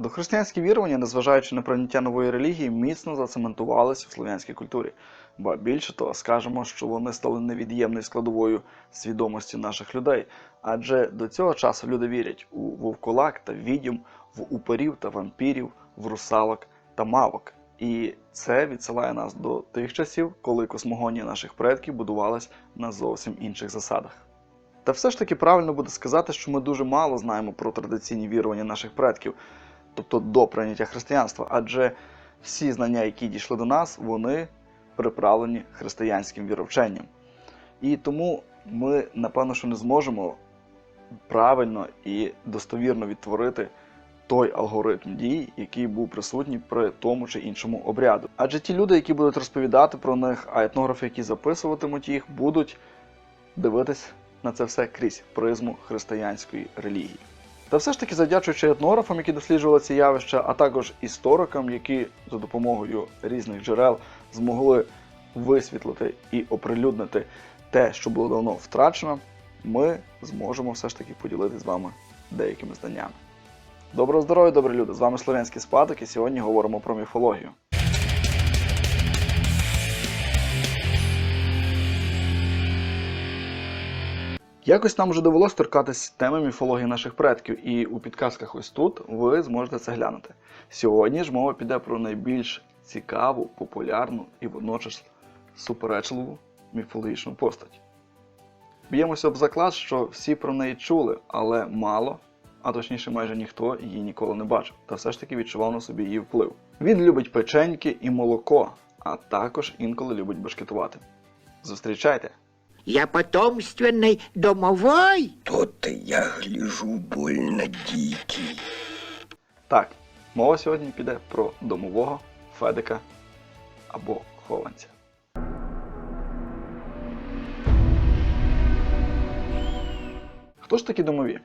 Дохристиянські вірування, незважаючи на прийняття нової релігії, міцно зацементувалися в слов'янській культурі. Ба більше того, скажемо, що вони стали невід'ємною складовою свідомості наших людей. Адже до цього часу люди вірять у вовкулак та відьом, в уперів та вампірів, в русалок та мавок. І це відсилає нас до тих часів, коли космогонія наших предків будувалась на зовсім інших засадах. Та все ж таки правильно буде сказати, що ми дуже мало знаємо про традиційні вірування наших предків, тобто до прийняття християнства, адже всі знання, які дійшли до нас, вони приправлені християнським віровченням. І тому ми, напевно, що не зможемо правильно і достовірно відтворити той алгоритм дій, який був присутній при тому чи іншому обряду. Адже ті люди, які будуть розповідати про них, а етнографи, які записуватимуть їх, будуть дивитись на це все крізь призму християнської релігії. Та все ж таки завдячуючи етнографам, які досліджували ці явища, а також історикам, які за допомогою різних джерел змогли висвітлити і оприлюднити те, що було давно втрачено, ми зможемо все ж таки поділитися з вами деякими знаннями. Доброго здоров'я, добрі люди! З вами Слов'янський Спадок і сьогодні говоримо про міфологію. Якось нам вже довелося торкатись теми міфології наших предків, і у підказках ось тут ви зможете це глянути. Сьогодні ж мова піде про найбільш цікаву, популярну і водночас суперечливу міфологічну постать. Б'ємося об заклад, що всі про неї чули, але мало, а точніше майже ніхто її ніколи не бачив, та все ж таки відчував на собі її вплив. Він любить печеньки і молоко, а також інколи любить башкетувати. Зустрічайте! Я потомственный домовой. То-то я гляжу больно дикий. Так, мова сьогодні піде про домового, федика або хованця. Хто ж такі домові?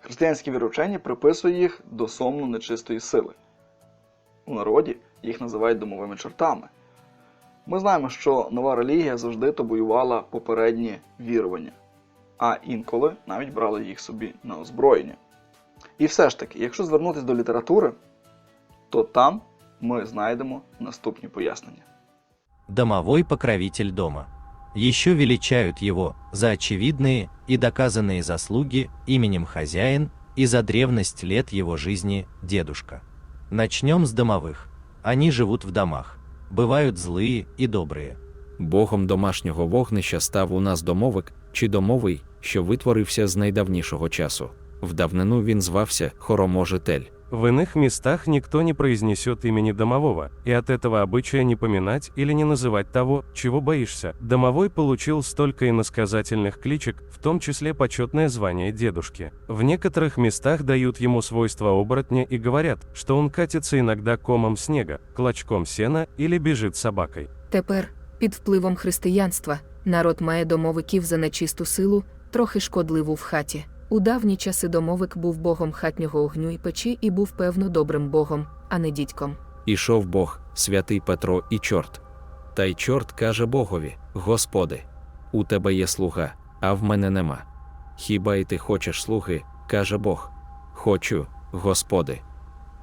Християнські віручені приписують їх до сомну нечистої сили. У народі їх називають домовими чортами. Ми знаємо, що нова релігія завжди табуювала попередні вірування, а інколи навіть брали їх собі на озброєння. І все ж таки, якщо звернутися до літератури, то там ми знайдемо наступні пояснення. домовой покровитель дома. Еще величают его за очевидные и доказанные заслуги именем хозяин и за древность лет его жизни дедушка. Начнем с домовых. Они живут в домах. Бывают злые и добрые. Богом домашнього вогнища став у нас домовик чи домовий, що витворився з найдавнішого часу. В давнину він звався Хороможитель. В иных местах никто не произнесет имени домового, и от этого обычая не поминать или не называть того, чего боишься. Домовой получил столько иносказательных кличек, в том числе почетное звание дедушки. В некоторых местах дают ему свойства оборотня и говорят, что он катится иногда комом снега, клочком сена или бежит собакой. Тепер, під впливом християнства, народ має домовиків за нечисту силу, трохи шкодливу в хаті. У давні часи домовик був богом хатнього огню і печі і був певно добрим богом, а не дідьком. Ішов Бог, святий Петро і чорт. Та й чорт каже Богові: Господи, у тебе є слуга, а в мене нема. Хіба й ти хочеш слуги, каже Бог. Хочу, Господи.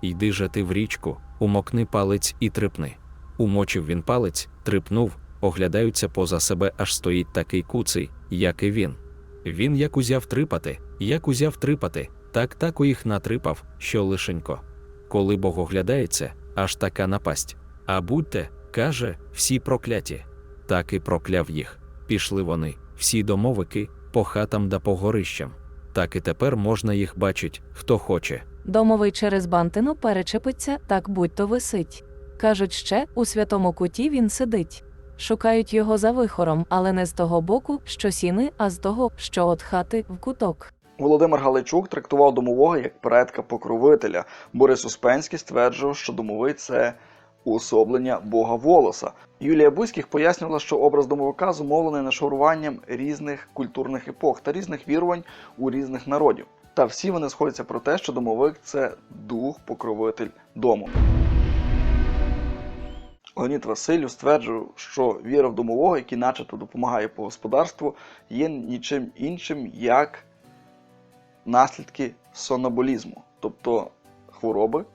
Йди же ти в річку, умокни палець і трипни. Умочив він палець, трипнув, оглядаються поза себе, аж стоїть такий куций, як і він. Він як узяв трипати, як узяв трипати, так так у їх натрипав, що лишенько. Коли Бог оглядається, аж така напасть. А будьте, каже, всі прокляті. Так і прокляв їх. Пішли вони, всі домовики, по хатам да по горищам. Так і тепер можна їх бачить, хто хоче. Домовий через бантину перечепиться, так будь-то висить. Кажуть ще, у святому куті він сидить. Шукають його за вихором, але не з того боку, що сіни, а з того, що от хати в куток. Володимир Галайчук трактував домового як предка покровителя. Борис Успенський стверджував, що домовий це уособлення бога волоса. Юлія Бузьких пояснювала, що образ домовика зумовлений нашаруванням різних культурних епох та різних вірувань у різних народів. Та всі вони сходяться про те, що домовик це дух-покровитель дому. Леонід Василю стверджував, що віра в домового, який начебто допомагає по господарству, є нічим іншим, як наслідки соноболізму. Тобто хвороби,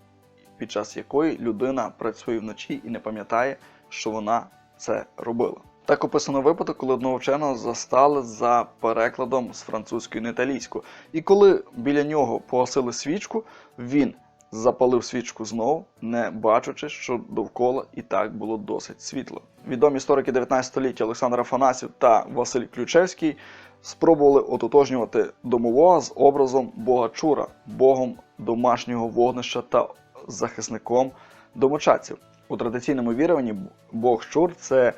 під час якої людина працює вночі і не пам'ятає, що вона це робила. Так описано випадок, коли одного вченого застали за перекладом з французької на італійську. І коли біля нього погасили свічку, він запалив свічку знову, не бачачи, що довкола і так було досить світло. Відомі історики 19 століття Олександр Афанасів та Василь Ключевський спробували ототожнювати домового з образом Бога Чура, богом домашнього вогнища та захисником домочадців. У традиційному віруванні Бог Чур це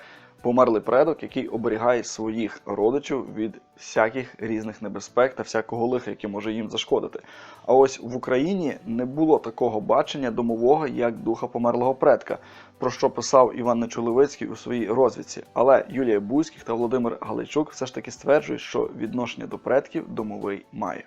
померлий предок, який оберігає своїх родичів від всяких різних небезпек та всякого лиха, яке може їм зашкодити. А ось в Україні не було такого бачення домового як духа померлого предка, про що писав Іван Нечулевицький у своїй розвідці. Але Юлія Бузьких та Володимир Галичук все ж таки стверджують, що відношення до предків домовий має.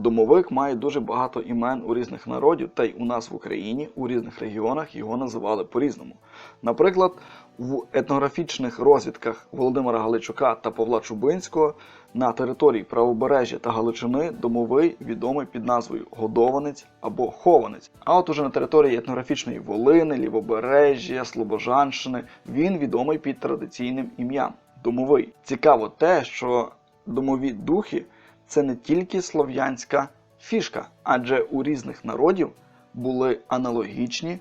Домовик має дуже багато імен у різних народів, та й у нас в Україні у різних регіонах його називали по-різному. Наприклад, в етнографічних розвідках Володимира Галичука та Павла Чубинського на території правобережжя та Галичини домовий відомий під назвою Годованець або Хованець. А от уже на території етнографічної Волини, Лівобережжя, Слобожанщини він відомий під традиційним ім'ям Домовий. Цікаво те, що домові духи це не тільки слов'янська фішка, адже у різних народів були аналогічні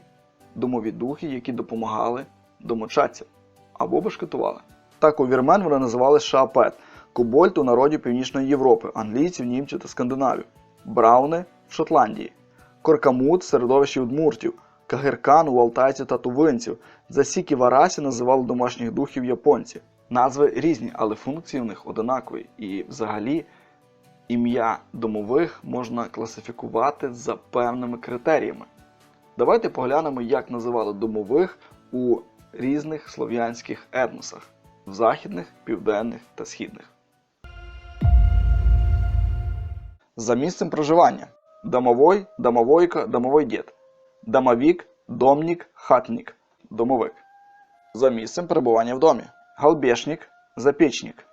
домові духи, які допомагали домочадцям або бешкетували. Так у вірмен вони називали шаапет, кобольт у народі Північної Європи, англійців, німців та скандинавів, брауни в Шотландії, коркамут в середовищі удмуртів, кагиркан у алтайців та тувинців, засіки варасі називали домашніх духів японці. Назви різні, але функції в них одинакові. І взагалі ім'я домових можна класифікувати за певними критеріями. Давайте поглянемо, як називали домових у різних слов'янських етносах в західних, південних та східних. За місцем проживання домовой, домовойка, домовой дід, домовік, домнік, хатнік, домовик. За місцем перебування в домі галбешник, запечник,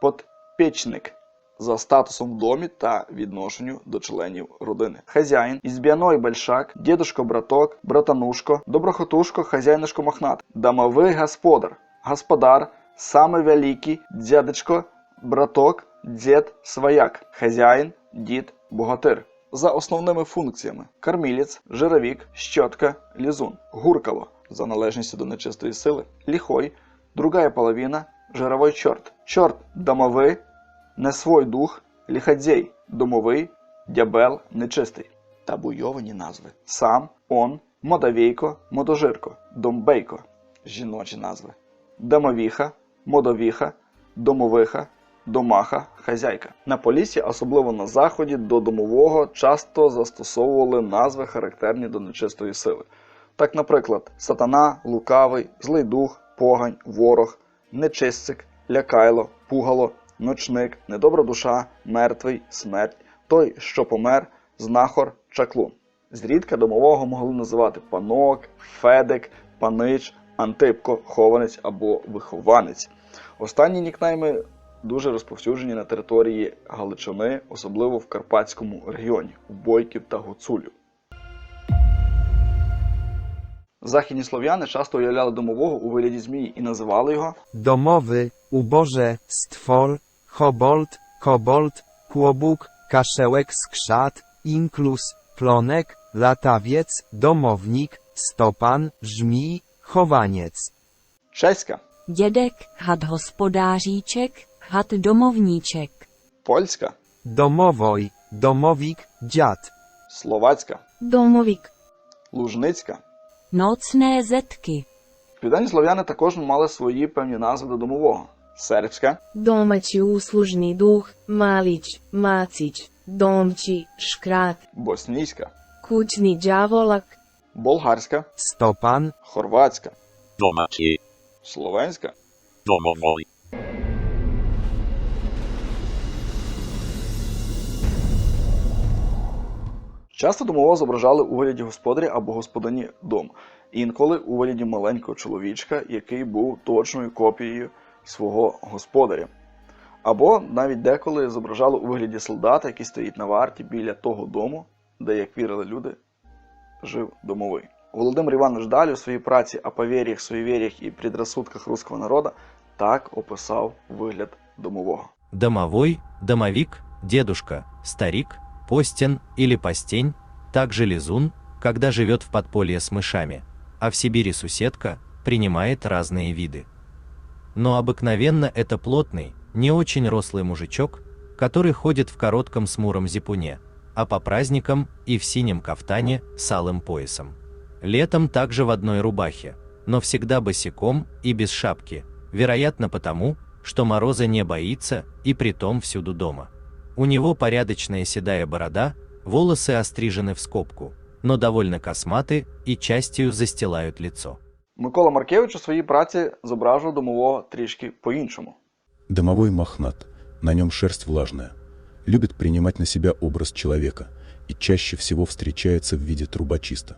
подпечник за статусом в домі та відношенню до членів родини. Хазяїн, ізбяной большак, дідушко браток, братанушко, доброхотушко, хазяйнишко мохнат, домовий господар, господар, самий великий, дядечко, браток, дід, свояк, хазяїн, дід, богатир. За основними функціями кормілець, жировік, щотка, лізун, гуркало за належністю до нечистої сили, ліхой, другая половина, жировой чорт, чорт домовий, не свой дух, ліхадзей, домовий, дябел, нечистий та буйовані назви. Сам, он, модовейко, модожирко, домбейко, жіночі назви. Домовіха, модовіха, домовиха, домаха, хазяйка. На полісі, особливо на заході, до домового часто застосовували назви, характерні до нечистої сили. Так, наприклад, сатана, лукавий, злий дух, погань, ворог, нечистик, лякайло, пугало, ночник, недобра душа, мертвий, смерть, той, що помер, знахор, чаклун. Зрідка домового могли називати панок, федек, панич, антипко, хованець або вихованець. Останні нікнейми дуже розповсюджені на території Галичини, особливо в Карпатському регіоні, у Бойків та Гуцулів. Західні слов'яни часто уявляли домового у вигляді змії і називали його domowy, uboże, stwor, chobold, kobold, kłobuk, kaszełek skrzat, inklus, plonek, latawiec, domownik, stopan, żmij, chowaniec. чеська, Dědek, had hospodáříček, had domovníček. польська, Domowoj, domowik, dziad. словацька, Domovík. лужницька. Nocné zetky. Південні слов'яни також мали свої певні назви до домового. Сербська, Domaći uslužni duh, malić, macić, domći, škrat, боснійська, kućni đavolak, болгарська, Stopan, хорватська, Domaći, словенська, domovoj, Часто домового зображали у вигляді господаря або господині дому, інколи у вигляді маленького чоловічка, який був точною копією свого господаря. Або навіть деколи зображали у вигляді солдата, який стоїть на варті біля того дому, де, як вірили люди, жив домовий. Володимир Іванович Далі у своїй праці о повер'ях, суєвір'ях і предрассудках руського народа так описав вигляд домового. Домовой, домовик, дедушка, старик, постен или постень, также лизун, когда живет в подполье с мышами, а в Сибири суседка, принимает разные виды. Но обыкновенно это плотный, не очень рослый мужичок, который ходит в коротком смуром зипуне, а по праздникам и в синем кафтане с алым поясом. Летом также в одной рубахе, но всегда босиком и без шапки, вероятно потому, что мороза не боится и притом всюду дома. У него порядочная седая борода, волосы острижены в скобку, но довольно косматы и частью застилают лицо. Микола Маркевич у своїй праці зображував домового трішки по-іншому. Домовой мохнат, на нем шерсть влажная. Любит принимать на себя образ человека и чаще всего встречается в виде трубочиста.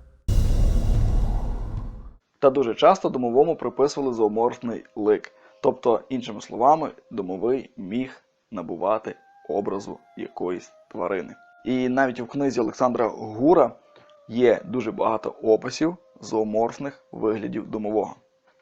Та дуже часто домовому приписували зооморфний лик. Тобто, іншими словами, домовий міг набувати образу якоїсь тварини. І навіть у книзі Олександра Гура є дуже багато описів зооморфних виглядів домового.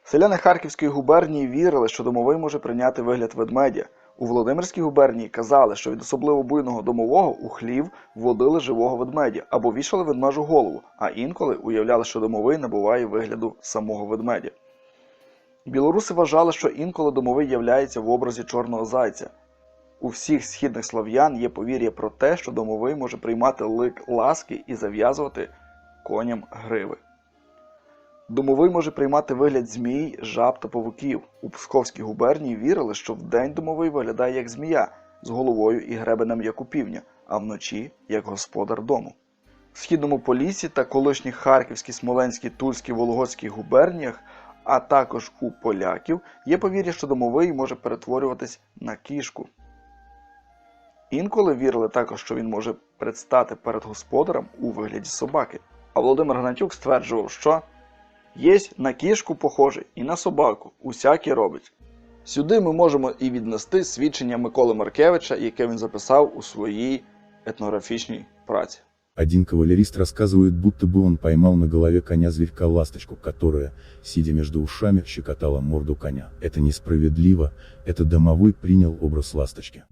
Селяни Харківської губернії вірили, що домовий може прийняти вигляд ведмедя. У Володимирській губернії казали, що від особливо буйного домового у хлів вводили живого ведмедя або вішали ведмежу голову, а інколи уявляли, що домовий набуває вигляду самого ведмедя. Білоруси вважали, що інколи домовий являється в образі чорного зайця. У всіх східних слов'ян є повір'я про те, що домовий може приймати лик ласки і зав'язувати коням гриви. Домовий може приймати вигляд змій, жаб та павуків. У Псковській губернії вірили, що вдень домовий виглядає як змія з головою і гребенем як у півня, а вночі як господар дому. В східному Поліссі та колишніх Харківській, Смоленській, Тульській, Вологодській губерніях, а також у поляків, є повір'я, що домовий може перетворюватись на кішку. Інколи вірили також, що він може предстати перед господарем у вигляді собаки. А Володимир Гнатюк стверджував, що єсть на кішку похожий і на собаку, усякі робить. Сюди ми можемо і віднести свідчення Миколи Маркевича, яке він записав у своїй етнографічній праці. Один кавалерист рассказывает, будто бы он поймал на голове коня зверька-ласточку, которая, сидя между ушами, щекотала морду коня. Это несправедливо, это домовой принял образ ласточки.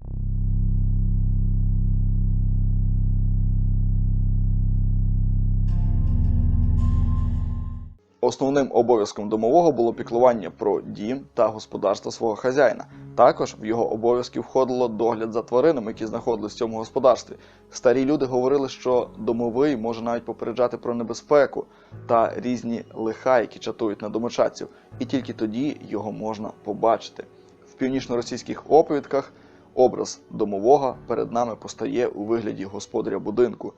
Основним обов'язком домового було піклування про дім та господарство свого хазяїна. Також в його обов'язки входило догляд за тваринами, які знаходились в цьому господарстві. Старі люди говорили, що домовий може навіть попереджати про небезпеку та різні лиха, які чатують на домочадців, і тільки тоді його можна побачити. В північно-російських оповідках образ домового перед нами постає у вигляді господаря будинку,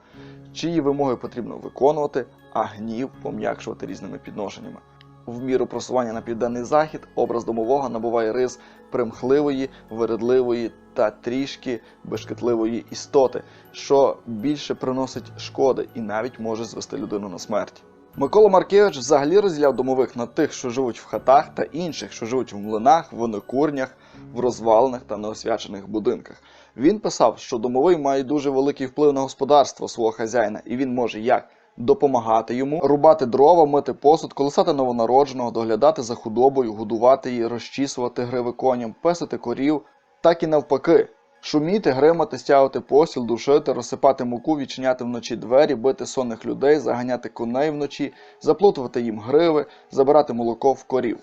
чиї вимоги потрібно виконувати, а гнів пом'якшувати різними підношеннями. В міру просування на південний захід образ домового набуває рис примхливої, вередливої та трішки бешкетливої істоти, що більше приносить шкоди і навіть може звести людину на смерть. Микола Маркевич взагалі розділяв домових на тих, що живуть в хатах, та інших, що живуть в млинах, винокурнях, в розвалених та неосвячених будинках. Він писав, що домовий має дуже великий вплив на господарство свого хазяїна, і він може як допомагати йому, рубати дрова, мити посуд, колесати новонародженого, доглядати за худобою, годувати її, розчісувати гриви коням, песити корів, так і навпаки. Шуміти, гримати, стягувати посіл, душити, розсипати муку, відчиняти вночі двері, бити сонних людей, заганяти коней вночі, заплутувати їм гриви, забирати молоко в корів.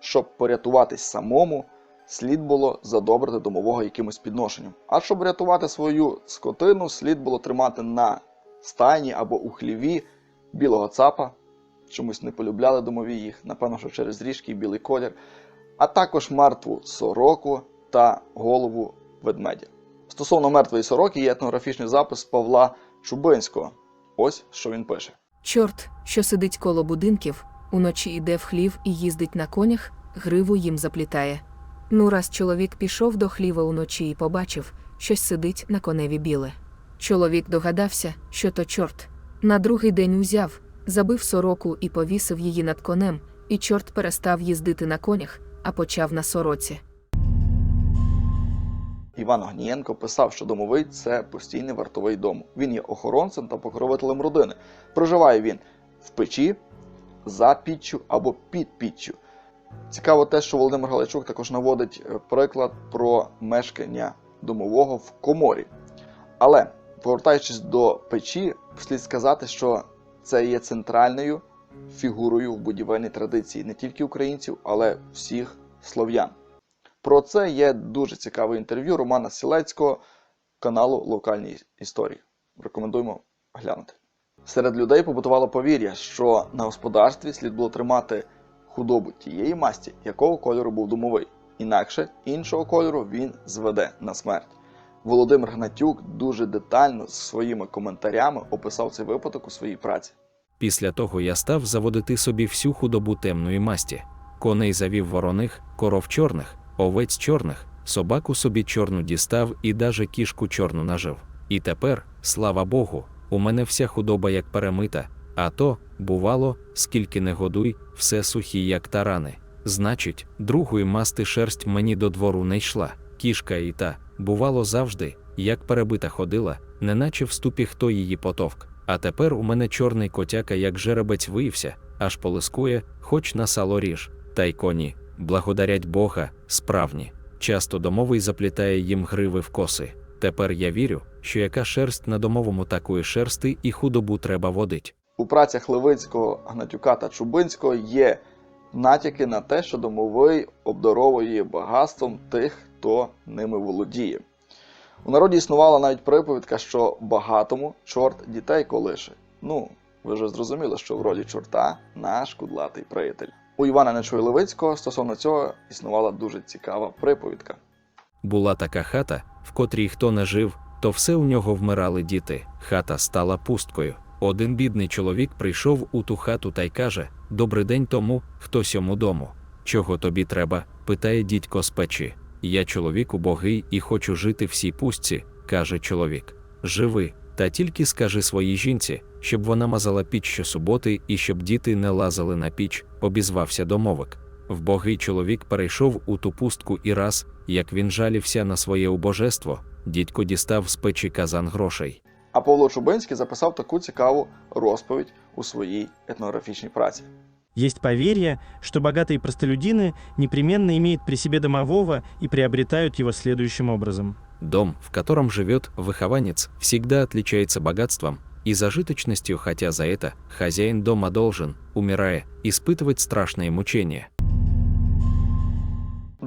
Щоб порятуватись самому, слід було задобрити домового якимось підношенням. А щоб рятувати свою скотину, слід було тримати на стайні або у хліві білого цапа. Чомусь не полюбляли домові їх, напевно, що через ріжки і білий колір, а також мертву сороку та голову ведмедя. Стосовно мертвої сороки є етнографічний запис Павла Чубинського. Ось що він пише. Чорт, що сидить коло будинків, уночі йде в хлів і їздить на конях, гриву їм заплітає. Ну, раз чоловік пішов до хліва уночі і побачив, щось сидить на коневі біле. Чоловік догадався, що то чорт. На другий день узяв, забив сороку і повісив її над конем, і чорт перестав їздити на конях, а почав на сороці. Іван Гнієнко писав, що домовий це постійний вартовий дом. Він є охоронцем та покровителем родини. Проживає він в печі, за піччю або під піччю. Цікаво те, що Володимир Галайчук також наводить е, приклад про мешкання домового в коморі. Але повертаючись до печі, слід сказати, що це є центральною фігурою в будівельній традиції не тільки українців, але всіх слов'ян. Про це є дуже цікаве інтерв'ю Романа Сілецького каналу Локальні історії. Рекомендуємо глянути. Серед людей побутувало повір'я, що на господарстві слід було тримати худобу тієї масті, якого кольору був домовий. Інакше іншого кольору він зведе на смерть. Володимир Гнатюк дуже детально з своїми коментарями описав цей випадок у своїй праці. Після того я став заводити собі всю худобу темної масті. Коней завів вороних, коров чорних, овець чорних, собаку собі чорну дістав і даже кішку чорну нажив. І тепер, слава Богу, у мене вся худоба як перемита, а то, бувало, скільки не годуй, все сухі, як тарани. Значить, другої масти шерсть мені до двору не йшла. Кішка і та, бувало завжди, як перебита ходила, неначе в ступі хто її потовк. А тепер у мене чорний котяка, як жеребець виївся, аж полискує, хоч на сало ріж. Та й коні, благодарять Бога, справні. Часто домовий заплітає їм гриви в коси. Тепер я вірю, що яка шерсть на домовому такої шерсти і худобу треба водить. У працях Левицького, Гнатюка та Чубинського є натяки на те, що домовий обдаровує багатством тих, хто ними володіє. У народі існувала навіть приповідка, що багатому чорт дітей колише. Ну, ви вже зрозуміли, що в ролі чорта наш кудлатий приятель. У Івана Нечуй Левицького стосовно цього існувала дуже цікава приповідка. Була така хата, в котрій хто не жив, то все у нього вмирали діти. Хата стала пусткою. Один бідний чоловік прийшов у ту хату та й каже: Добрий день тому, хто сьому дому. Чого тобі треба? питає дідько з печі. Я чоловік убогий і хочу жити в сій пустці, каже чоловік. Живи, та тільки скажи своїй жінці, щоб вона мазала піч щосуботи і щоб діти не лазили на піч, обізвався домовик. Вбогий чоловік перейшов у ту пустку і раз, як він жалівся на своє убожество, дідько дістав з печі казан грошей. А Павло Чубинський записав таку цікаву розповідь у своїй етнографічній праці. Есть поверье, что богатые простолюдины непременно имеют при себе домового и приобретают его следующим образом. Дом, в котором живет выхованец, всегда отличается богатством и зажиточностью, хотя за это хозяин дома должен, умирая, испытывать страшные мучения.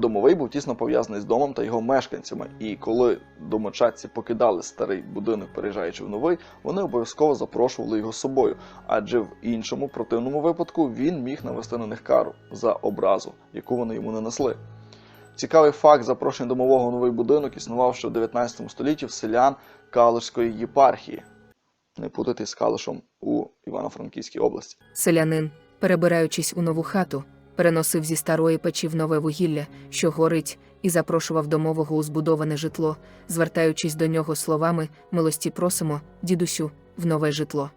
Домовий був тісно пов'язаний з домом та його мешканцями, і коли домочадці покидали старий будинок, переїжджаючи в новий, вони обов'язково запрошували його з собою, адже в іншому противному випадку він міг навести на них кару за образу, яку вони йому не несли. Цікавий факт запрошення домового в новий будинок існував ще в 19 столітті в селян Калишської єпархії. Не путати з Калишем у Івано-Франківській області. Селянин, перебираючись у нову хату, переносив зі старої печі в нове вугілля, що горить, і запрошував домового у збудоване житло, звертаючись до нього словами Милості просимо, дідусю, в нове житло.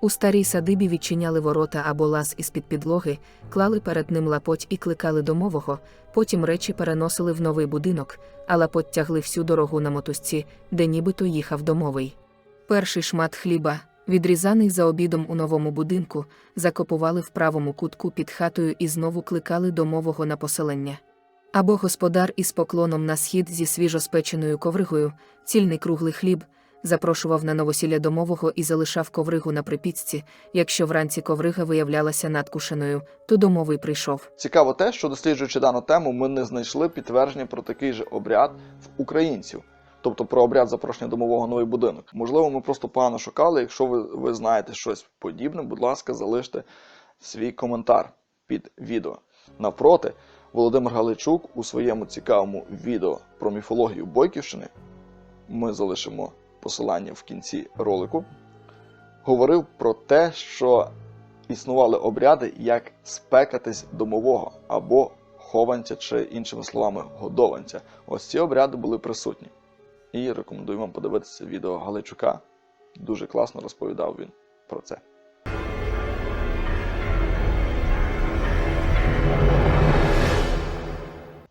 У старій садибі відчиняли ворота або лаз із-під підлоги, клали перед ним лапоть і кликали домового, потім речі переносили в новий будинок, а лапоть тягли всю дорогу на мотузці, де нібито їхав домовий. Перший шмат хліба, відрізаний за обідом у новому будинку, закопували в правому кутку під хатою і знову кликали домового на поселення. Або господар із поклоном на схід зі свіжоспеченою ковригою, цільний круглий хліб, запрошував на новосілля домового і залишав ковригу на припічці. Якщо вранці коврига виявлялася надкушеною, то домовий прийшов. Цікаво те, що досліджуючи дану тему, ми не знайшли підтвердження про такий же обряд в українців, тобто про обряд запрошення домового новий будинок. Можливо, ми просто погано шукали. Якщо ви, ви знаєте щось подібне, будь ласка, залиште свій коментар під відео. Навпроти, Володимир Галичук у своєму цікавому відео про міфологію Бойківщини, ми залишимо посилання в кінці ролику, говорив про те, що існували обряди, як спекатись домового або хованця, чи іншими словами, годованця. Ось ці обряди були присутні. І рекомендую вам подивитися відео Галичука. Дуже класно розповідав він про це.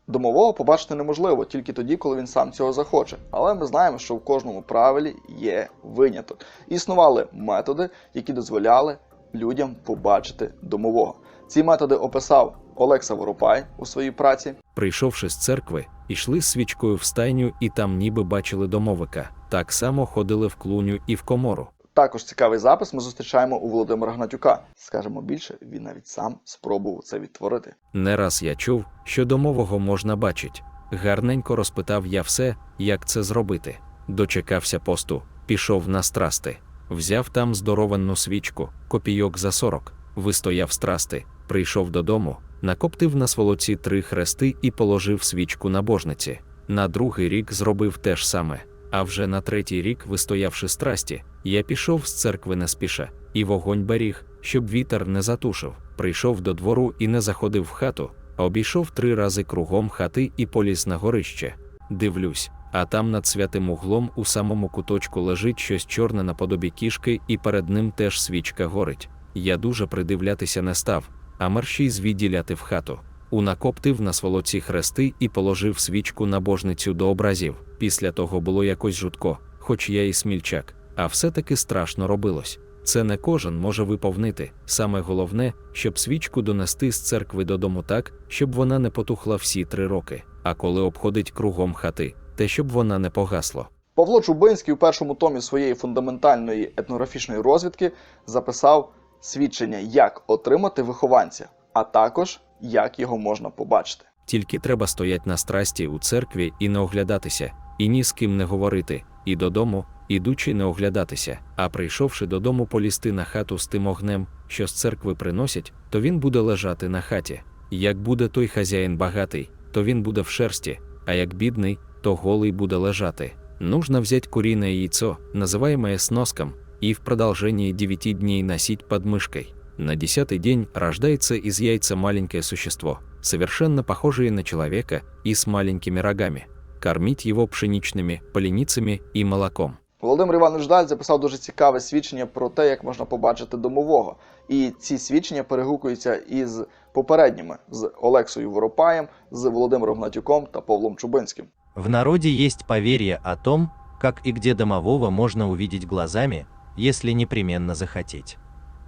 Домового побачити неможливо тільки тоді, коли він сам цього захоче. Але ми знаємо, що в кожному правилі є виняток. Існували методи, які дозволяли людям побачити домового. Ці методи описав Олекса Воропай у своїй праці. Прийшовши з церкви, йшли з свічкою в стайню і там ніби бачили домовика. Так само ходили в клуню і в комору. Також цікавий запис ми зустрічаємо у Володимира Гнатюка. Скажемо більше, він навіть сам спробував це відтворити. Не раз я чув, що домового можна бачить. Гарненько розпитав я все, як це зробити. Дочекався посту, пішов на страсти, взяв там здорованну свічку, копійок за сорок, вистояв страсти, прийшов додому, накоптив на сволоці три хрести і положив свічку на божниці. На другий рік зробив те ж саме. А вже на третій рік, вистоявши страсті, я пішов з церкви не спіша, і вогонь беріг, щоб вітер не затушив. Прийшов до двору і не заходив в хату, а обійшов три рази кругом хати і поліз на горище. Дивлюсь, а там над святим углом у самому куточку лежить щось чорне наподобі кішки, і перед ним теж свічка горить. Я дуже придивлятися не став, а мерщій звідділяти в хату. Унакоптив на сволоці хрести і положив свічку на божницю до образів. Після того було якось жутко, хоч я і смільчак, а все-таки страшно робилось. Це не кожен може виповнити. Саме головне, щоб свічку донести з церкви додому так, щоб вона не потухла всі три роки. А коли обходить кругом хати, те щоб вона не погасла. Павло Чубинський у першому томі своєї фундаментальної етнографічної розвідки записав свідчення, як отримати вихованця, а також як його можна побачити. Тільки треба стоять на страсті у церкві і не оглядатися, і ні з ким не говорити, і додому, ідучи не оглядатися, а прийшовши додому полізти на хату з тим огнем, що з церкви приносять, то він буде лежати на хаті. Як буде той хазяїн багатий, то він буде в шерсті, а як бідний, то голий буде лежати. Нужно взять куриное яйцо, называемое сноском, и в продолжении 9 дней носить под мышкой. На десятый день рождается из яйца маленькое существо, совершенно похожее на человека и с маленькими рогами. Кормить его пшеничными поленицами и молоком. Володимир Іванович Даль записав дуже цікаве свідчення про те, як можна побачити домового. І ці свідчення перегукуються із попередніми з Олексою Воропаєм, з Володимиром Гнатюком та Павлом Чубинським. В народе есть поверье о том, как и где домового можно увидеть глазами, если непременно захотеть.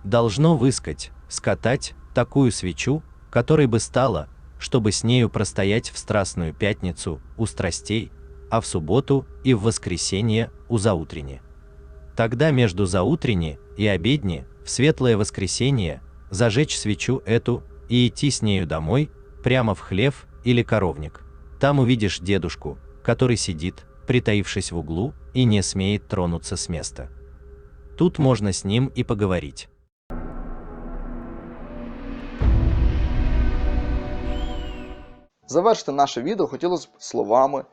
Должно выскать, скатать такую свечу, которой бы стало, чтобы с нею простоять в Страстную Пятницу у страстей, а в субботу и в воскресенье у заутрени. Тогда между заутрени и обедни, в светлое воскресенье, зажечь свечу эту и идти с нею домой, прямо в хлев или коровник. Там увидишь дедушку, который сидит, притаившись в углу, и не смеет тронуться с места. Тут можно с ним и поговорить. Завершити наше відео хотілося б словами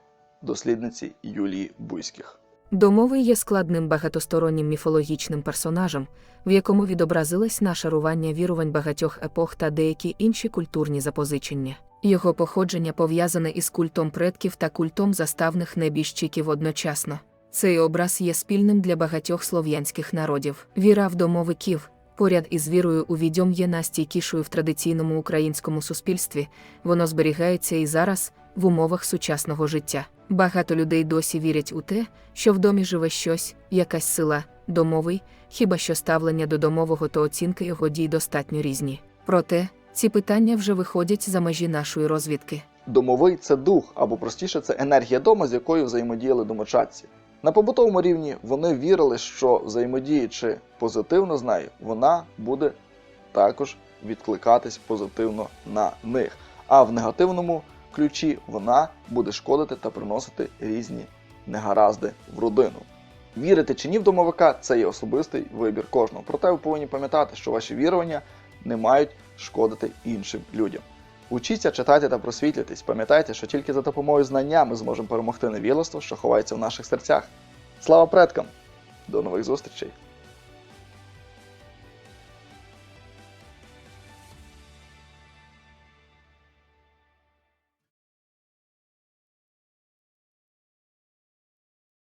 дослідниці Юлії Буйських. Домовий є складним багатостороннім міфологічним персонажем, в якому відобразилось нашарування вірувань багатьох епох та деякі інші культурні запозичення. Його походження пов'язане із культом предків та культом заставних небіжчиків одночасно. Цей образ є спільним для багатьох слов'янських народів. Віра в домовиків, поряд із вірою у відьом є найстійкішою в традиційному українському суспільстві, воно зберігається і зараз в умовах сучасного життя. Багато людей досі вірять у те, що в домі живе щось, якась сила, домовий, хіба що ставлення до домового та оцінки його дій достатньо різні. Проте, ці питання вже виходять за межі нашої розвідки. Домовий це дух, або простіше, це енергія дома, з якою взаємодіяли домочадці. На побутовому рівні вони вірили, що взаємодіючи позитивно з нею, вона буде також відкликатись позитивно на них. А в негативному ключі вона буде шкодити та приносити різні негаразди в родину. Вірити чи ні в домовика це є особистий вибір кожного. Проте ви повинні пам'ятати, що ваші вірування не мають шкодити іншим людям. Учіться, читайте та просвітлюйтесь. Пам'ятайте, що тільки за допомогою знання ми зможемо перемогти невілоство, що ховається в наших серцях. Слава предкам! До нових зустрічей!